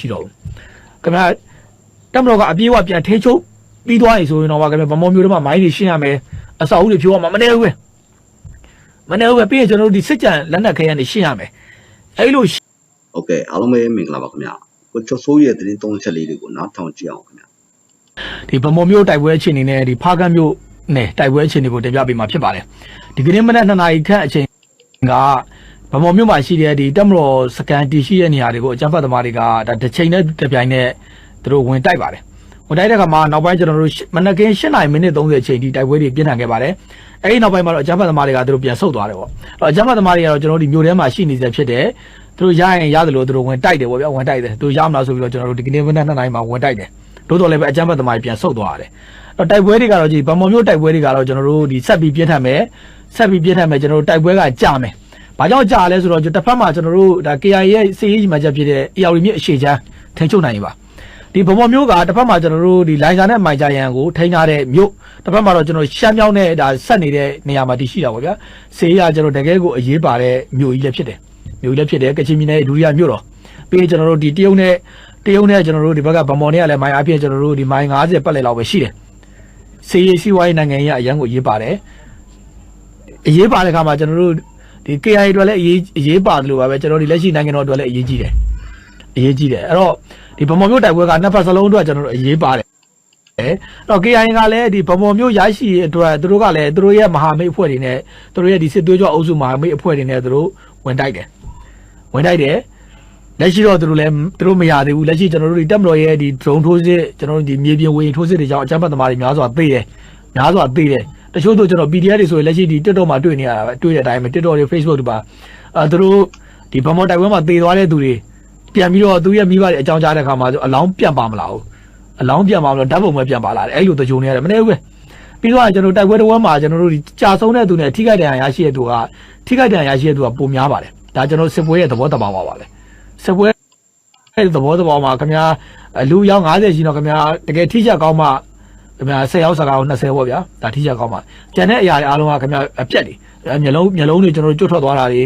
ရှိတော့ဘူးခင်ဗျာတက်မတော်ကအပြေးအဝပြန်ထိချုပ်ပြီးသွားပြီဆိုရင်တော့ဗျာခင်ဗျာဗမော်မျိုးတွေမှာမိုင်းတွေရှင်းရမယ်အဆောက်အဦတွေဖြိုးရမှာမနေဘူးပဲမနေဘူးပဲပြီးရင်ကျွန်တော်တို့ဒီစစ်ကြံလက်နက်ခဲရနေရှင်းရမယ်အဲ့လိုဟုတ်ကဲ့အားလုံးပဲမင်္ဂလာပါခင်ဗျာကိုကျော်စိုးရဲ့သတင်းသုံးချက်လေးတွေကိုနားထောင်ကြည့်အောင်ခင်ဗျာဒီဗမော်မျိုးတိုက်ပွဲအခြေအနေနဲ့ဒီဖားကန်းမျိုးနဲ့တိုက်ပွဲအခြေအနေကိုတင်ပြပေးမှာဖြစ်ပါတယ်ဒီကနေ့မနက်2နာရီခန့်အချိန်ကဗ မော်မျိုးမှာရှိတဲ့ဒီတက်မတော်စကန်တီရှိတဲ့နေရာတွေကိုအကြမ်းဖက်သမားတွေကဒါတစ်ချိန်နဲ့တစ်ပြိုင်နဲ့သူတို့ဝင်တိုက်ပါတယ်ဝင်တိုက်တဲ့အခါမှာနောက်ပိုင်းကျွန်တော်တို့မနက်ခင်း7နာရီမိနစ်30အချိန်ဒီတိုက်ပွဲတွေပြင်းထန်ခဲ့ပါတယ်အဲဒီနောက်ပိုင်းမှာတော့အကြမ်းဖက်သမားတွေကသူတို့ပြန်ဆုတ်သွားတယ်ပေါ့အဲ့တော့အကြမ်းဖက်သမားတွေကတော့ကျွန်တော်တို့ဒီမျိုးထဲမှာရှိနေစေဖြစ်တယ်သူတို့ရရင်ရတယ်လို့သူတို့ဝင်တိုက်တယ်ပေါ့ဗျာဝင်တိုက်တယ်သူရမလားဆိုပြီးတော့ကျွန်တော်တို့ဒီကနေ့မနက်2နာရီမှာဝင်တိုက်တယ်တိုးတော်လည်းပဲအကြမ်းဖက်သမားတွေပြန်ဆုတ်သွားရတယ်။အဲ့တော့တိုက်ပွဲတွေကတော့ကြည်ဗမာမျိုးတိုက်ပွဲတွေကတော့ကျွန်တော်တို့ဒီဆက်ပြီးပြင်းထန်မယ်ဆက်ပြီးပြင်းထန်မယ်ကျွန်တော်တို့တိုက်ပွဲကကြာမယ်။ ဘာကြောင့်ကြာလဲဆိုတော့ကျွန်တော်တစ်ဖက်မှာကျွန်တော်တို့ဒါ KIA ရဲ့စီးရေးကြီးမှချက်ဖြစ်တဲ့ AR မြစ်အရှိချမ်းထိန်းချုပ်နိုင်ပါ။ဒီဗမာမျိုးကတစ်ဖက်မှာကျွန်တော်တို့ဒီလိုင်ဇာနဲ့မိုင်ဂျာယန်ကိုထိန်းထားတဲ့မြို့တစ်ဖက်မှာတော့ကျွန်တော်ရှမ်းမြောင်းနဲ့ဒါဆက်နေတဲ့နေရာမှာတည်ရှိတာပေါ့ဗျာ။စီးရကျွန်တော်တကယ်ကိုအရေးပါတဲ့မြို့ကြီးလည်းဖြစ်တယ်။မြို့ကြီးလည်းဖြစ်တယ်ကချင်ပြည်နယ်ဒုတိယမြို့တော်ပြီးရင်ကျွန်တော်တို့ဒီတရုတ်နဲ့တရုတ်နဲ့ကျွန်တော်တို့ဒီဘက်ကဗမော်နဲ့ကလည်းမိုင်အပြည့်ကျွန်တော်တို့ဒီမိုင်90ပတ်လည်လောက်ပဲရှိတယ်။စီရေးစီဝိုင်းနိုင်ငံရေးအရန်ကိုရေးပါတယ်။အရေးပါတဲ့ခါမှာကျွန်တော်တို့ ဒီ KIA အတွက်လည်းအရေးအရေးပါတယ်လို့ပါပဲကျွန်တော်ဒီလက်ရှိနိုင်ငံတော်အတွက်လည်းအရေးကြီးတယ်။အရေးကြီးတယ်။အဲ့တော့ဒီဗမော်မျိုးတိုက်ပွဲကနှစ်ဖက်စလုံးအတွက်ကျွန်တော်တို့အရေးပါတယ်။အဲ့တော့ KIA ကလည်းဒီဗမော်မျိုးရရှိရေးအတွက်သူတို့ကလည်းသူတို့ရဲ့မဟာမိတ်အဖွဲ့တွေနဲ့သူတို့ရဲ့ဒီစစ်သွေးကြွအုပ်စုမဟာမိတ်အဖွဲ့တွေနဲ့သူတို့ဝင်တိုက်တယ်။ဝင်တိုက်တယ်။လက်ရှိတော့သူတို့လည်းသူတို့မရသေးဘူးလက်ရှိကျွန်တော်တို့ဒီတက်မတော်ရဲ့ဒီ drone ထိုးစစ်ကျွန်တော်တို့ဒီမြေပြင်ဝေထိုးစစ်တွေကြောင့်အကြမ်းဖက်သမားတွေများစွာသိတယ်များစွာသိတယ် တချို့တို့ကျွန်တော် PDF တွေဆိုရင်လက်ရှိဒီ TikTok မှာတွေ့နေရတာပဲတွေ့တဲ့အတိုင်းပဲ TikTok တွေ Facebook တွေပါအဲသူတို့ဒီဗမော်တိုက်ပွဲမှာသေသွားတဲ့သူတွေပြန်ပြီးတော့သူရဲ့မိဘတွေအကြောင်းကြားတဲ့အခါမှာဆိုအလောင်းပြန်ပါမလားဘူးအလောင်းပြန်ပါမလို့ဓာတ်ပုံပဲပြန်ပါလာတယ်အဲ့လိုတကြုံနေရတယ်မနေဘူးပဲပြီးတော့ကျွန်တော်တိုက်ပွဲတစ်ဝက်မှာကျွန်တော်တို့ဒီကြာဆုံးတဲ့သူနဲ့ထိခိုက်ဒဏ်ရာရရှိတဲ့သူကထိခိုက်ဒဏ်ရာရရှိတဲ့သူကပုံများပါတယ်ဒါကျွန်တော်စစ်ပွဲရဲ့သဘောတဘာဝပါပဲစစ်ပွဲအဲ့ဒီသဘောသဘောမှာခင်ဗျာအလူရောက်90ရှိတော့ခင်ဗျာတကယ်ထိချက်ကောင်းမှ ခင်ဗျာ10ရောက်စကားကို20ပေါ့ဗျာဒါထိချက်ကောင်းမှကျန်တဲ့အရာတွေအားလုံးကခင်ဗျာအပြက်တွေအဲမျက်လုံးမျက်လုံးတွေကျွန်တော်တို့ကျွတ်ထွက်သွားတာတွေ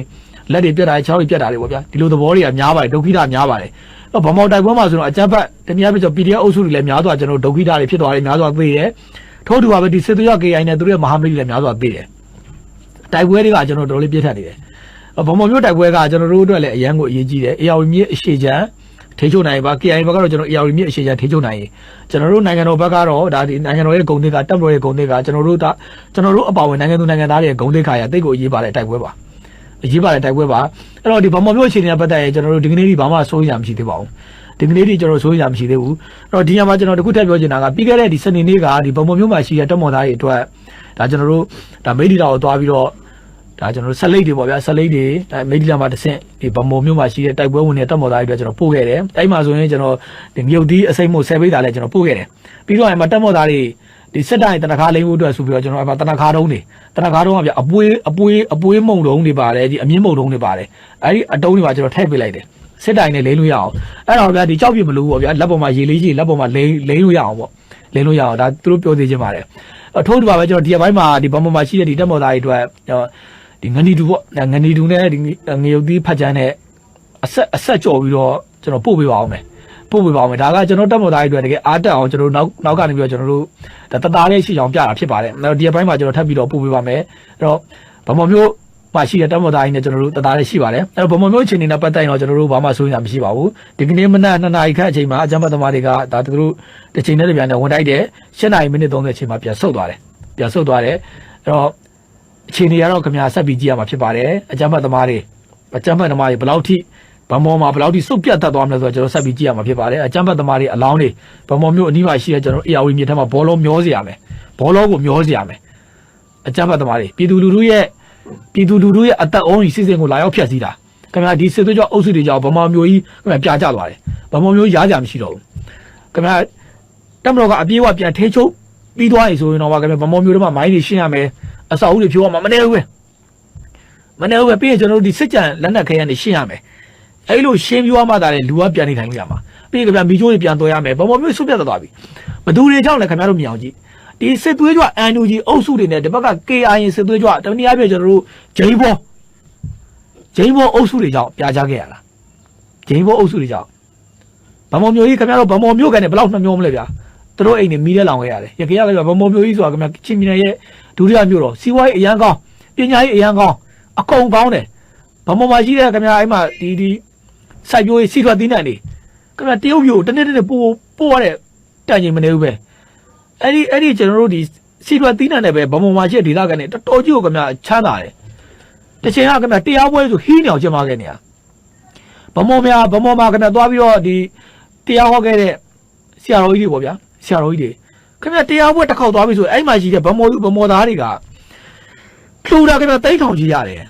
လက်တွေပြက်တာတွေခြေထောက်တွေပြက်တာတွေပေါ့ဗျာဒီလိုသဘောတွေကများပါတယ်ဒုက္ခိတများပါတယ်တော့ဗမော်တိုက်ပွဲမှာဆိုတော့အကြမ်းဖက်တနည်းအားဖြင့်ကျွန်တော် PDF အုပ်စုတွေလည်းများစွာကျွန်တော်တို့ဒုက္ခိတတွေဖြစ်သွားတယ်များစွာသိတယ်ထို့တူပါပဲဒီစစ်သွေးရ KI နဲ့သူတို့ရဲ့မဟာမိတ်တွေလည်းများစွာသိတယ်တိုက်ပွဲတွေကကျွန်တော်တော်တော်လေးပြည့်ထန်နေတယ်ဗမော်မျိုးတိုက်ပွဲကကျွန်တော်တို့အတွက်လည်းအရန်ကိုအရေးကြီးတယ် AR မြေအရှိချမ်း ထိချုပ်နိုင်ပါ KI ဘက်ကတော့ကျွန်တော် AR မြစ်အရှိချထိချုပ်နိုင်ရင်ကျွန်တော်တို့နိုင်ငံတော်ဘက်ကတော့ဒါဒီနိုင်ငံတော်ရဲ့ဂုဏ်သိက္ခာတပ်မတော်ရဲ့ဂုဏ်သိက္ခာကျွန်တော်တို့ဒါကျွန်တော်တို့အပါဝင်နိုင်ငံသူနိုင်ငံသားတွေရဲ့ဂုဏ်သိက္ခာရတိတ်ကိုအရေးပါတဲ့တိုက်ပွဲပါအရေးပါတဲ့တိုက်ပွဲပါအဲ့တော့ဒီဗမာမျိုးအခြေအနေနဲ့ပတ်သက်ရင်ကျွန်တော်တို့ဒီကနေ့ဒီဘာမှစိုးရိမ်ရမရှိသေးပါဘူးဒီကနေ့ဒီကျွန်တော်စိုးရိမ်ရမရှိသေးဘူးအဲ့တော့ဒီညမှာကျွန်တော်တခုထပ်ပြောချင်တာကပြီးခဲ့တဲ့ဒီစနေနေ့ကဒီဗမာမျိုးမှာရှိတဲ့တပ်မတော်သားတွေအတွက်ဒါကျွန်တော်တို့ဒါမိဒီတာကိုသွားပြီးတော့ ဒါကျွန်တော်တို့ဆက်လိတ်တွေပေါ့ဗျာဆက်လိတ်တွေအဲမိဒီလာမှာတစ်ဆင့်ဒီဗမော်မျိုးမှာရှိတဲ့တိုက်ပွဲဝင်တဲ့တပ်မော်သားတွေအတွက်ကျွန်တော်ပို့ခဲ့တယ်အဲ့မှာဆိုရင်ကျွန်တော်ဒီမြုပ်သီးအစိမ့်မို့ဆယ်ပိတ်တာလည်းကျွန်တော်ပို့ခဲ့တယ်ပြီးတော့အဲ့မှာတပ်မော်သားတွေဒီစစ်တိုင်းတနခါလိမ့်ဖို့အတွက်ဆိုပြီးတော့ကျွန်တော်အဲ့မှာတနခါတုံးတွေတနခါတုံးကဗျအပွေးအပွေးအပွေးမုံတုံးတွေပါတယ်ဒီအမြင့်မုံတုံးတွေပါတယ်အဲ့ဒီအတုံးတွေပါကျွန်တော်ထည့်ပေးလိုက်တယ်စစ်တိုင်းနဲ့လိမ့်လို့ရအောင်အဲ့တော့ဗျာဒီကြောက်ပြမလို့ပေါ့ဗျာလက်ပေါ်မှာရေလေးကြီးလက်ပေါ်မှာလိမ့်လိမ့်လို့ရအောင်ပေါ့လိမ့်လို့ရအောင်ဒါသူတို့ပြောသေးခြင်းပါတယ်အထိုးတူပါပဲကျွန်တော်ဒီအပိုင်းမှာဒီဘုံပေါ်မှာရှိတဲ့ဒီတပ်မော်သားတွေအတွက်ကျွန်တော် ဒီငနီတူပေါ့ငနီတူနဲ့ဒီငရုတ်သီးဖတ်ချမ်းနဲ့အဆက်အဆက်ကြော်ပြီးတော့ကျွန်တော်ပို့ပေးပါအောင်မယ်ပို့ပေးပါအောင်မယ်ဒါကကျွန်တော်တက်မော်သားတွေအတွက်တကယ်အားတက်အောင်ကျွန်တော်နောက်နောက်ကနေပြီးတော့ကျွန်တော်တို့ဒါတသားလေးရှိအောင်ပြတာဖြစ်ပါတယ်အဲ့တော့ဒီအပိုင်းမှာကျွန်တော်ထပ်ပြီးတော့ပို့ပေးပါမယ်အဲ့တော့ဗမာမျိုးမှာရှိတဲ့တက်မော်သားတွေနဲ့ကျွန်တော်တို့တသားလေးရှိပါတယ်အဲ့တော့ဗမာမျိုးအခြေအနေနဲ့ပတ်သက်ရင်တော့ကျွန်တော်တို့ဘာမှစိုးရိမ်တာမရှိပါဘူးဒီကနေ့မနက်2နာရီခန့်အချိန်မှာအကြမ်းဖက်သမားတွေကဒါသူတို့တစ်ချိန်နဲ့တစ်ပြိုင်နဲ့ဝင်တိုက်တယ်7နာရီမိနစ်30အချိန်မှာပြန်ဆုတ်သွားတယ်ပြန်ဆုတ်သွားတယ်အဲ့တော့ အခြေအနေကတော့ခင်ဗျာဆက်ပြီးကြည့်ရမှာဖြစ်ပါတယ်အကြမ်းဖက်သမားတွေအကြမ်းဖက်သမားတွေဘယ်လောက်ထိဗမောမှာဘယ်လောက်ထိစုပ်ပြတ်တတ်သွားမလဲဆိုတော့ကျွန်တော်ဆက်ပြီးကြည့်ရမှာဖြစ်ပါတယ်အကြမ်းဖက်သမားတွေအလောင်းတွေဗမောမျိုးအနီးမှာရှိတဲ့ကျွန်တော် AR မြေထက်မှာဘောလုံးမျောစေရမယ်ဘောလုံးကိုမျောစေရမယ်အကြမ်းဖက်သမားတွေပြည်သူလူထုရဲ့ပြည်သူလူထုရဲ့အသက်အုံးကြီးစစ်စင်ကိုလာရောက်ဖျက်ဆီးတာခင်ဗျာဒီစစ်သွေးကြောအုပ်စုတွေကြောင့်ဗမောမျိုးကြီးခင်ဗျာပြာကျသွားတယ်ဗမောမျိုးရားကြမရှိတော့ဘူးခင်ဗျာတက်မတော်ကအပြေးအဝပြန်ထိချုပ်ပြီးသွားပြီဆိုရင်တော့ခင်ဗျာဗမောမျိုးတွေမှာမိုင်းတွေရှင်းရမယ် အဆောက်အဦတွေဖြိုးရမှာမနေဘူးပဲမနေဘူးပဲပြီးရင်ကျွန်တော်တို့ဒီစစ်ကြံလက်နက်ခဲရနေရှင်းရမယ်အဲ့လိုရှင်းပြွားမှသာလေလူကပြန်နေထိုင်လို့ရမှာပြီးရင်ခင်ဗျာမီချိုးတွေပြန်တော်ရမယ်ဘဘမျိုးဆွပြတ်သွားပြီဘသူတွေကြောင့်လဲခင်ဗျားတို့မြင်အောင်ကြည့်ဒီစစ်သွေးကြွအန်ယူဂျီအုပ်စုတွေနဲ့ဒီဘက်က KIA စစ်သွေးကြွတနည်းအားဖြင့်ကျွန်တော်တို့ဂျိမ်းဘောဂျိမ်းဘောအုပ်စုတွေကြောင့်ပြာချခဲ့ရလားဂျိမ်းဘောအုပ်စုတွေကြောင့်ဗမော်မျိုးကြီးခင်ဗျားတို့ဗမော်မျိုးကနေဘယ်လောက်နှမျောမလဲဗျာ သူတို့အိမ်နေမီးတဲ့လောင်ခဲ့ရတယ်ရကြရလည်းဗမော်မျိုးကြီးဆိုတာခင်ဗျာချင်းပြည်နယ်ရဲ့ဒုတိယမြို့တော်စီးပွားရေးအရန်ကောင်းပညာရေးအရန်ကောင်းအကုန်ကောင်းတယ်ဗမော်မှာရှိတဲ့ခင်ဗျာအဲ့မှာဒီဒီစိုက်ပျိုးရေးစီထွာသီးနှံတွေခင်ဗျာတရုတ်မြို့တစ်နေ့တစ်နေ့ပို့ပို့ရတဲ့တန်ချိန်မနေဘူးပဲအဲ့ဒီအဲ့ဒီကျွန်တော်တို့ဒီစီထွာသီးနှံနဲ့ပဲဗမော်မှာရှိတဲ့ဒေသကနေတော်တော်ကြီးကိုခင်ဗျာချမ်းသာတယ်တစ်ချိန်ကခင်ဗျာတရားပွဲဆိုဟီးနေအောင်ကျင်းပခဲ့နေတာဗမောများဗမောမှာခင်ဗျာသွားပြီးတော့ဒီတရားဟောခဲ့တဲ့ဆရာတော်ကြီးတွေပေါ့ဗျာ ဆရာတော်ကြီးတွေခင်ဗျာတရားပွဲတစ်ခေါက်သွားပြီဆိုအဲ့မှာရှိတဲ့ဗမောလူဗမောသားတွေကဖြူတာခင်ဗျာတိတ်ထောင်ကြီးရတယ်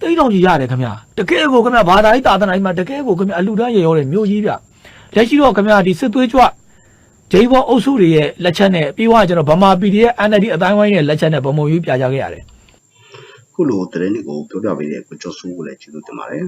တိတ်ထောင်ကြီးရတယ်ခင်ဗျာတကယ်ကိုခင်ဗျာဘာသာရေးတာသနာကြီးမှာတကယ်ကိုခင်ဗျာအလူတန်းရေရောတဲ့မြို့ကြီးဗျလက်ရှိတော့ခင်ဗျာဒီစစ်သွေးကြွဂျိမ်းဘောအုပ်စုတွေရဲ့လက်ချက်နဲ့ပြီးတော့ကျွန်တော်ဗမာ PDF NLD အတိုင်းဝိုင်းရဲ့လက်ချက်နဲ့ဗမောယူပြကြခဲ့ရတယ်ခုလိုသတင်းတွေကိုပြောပြပေးတဲ့ကိုကျော်စိုးကိုလည်းကျေးဇူးတင်ပါတယ်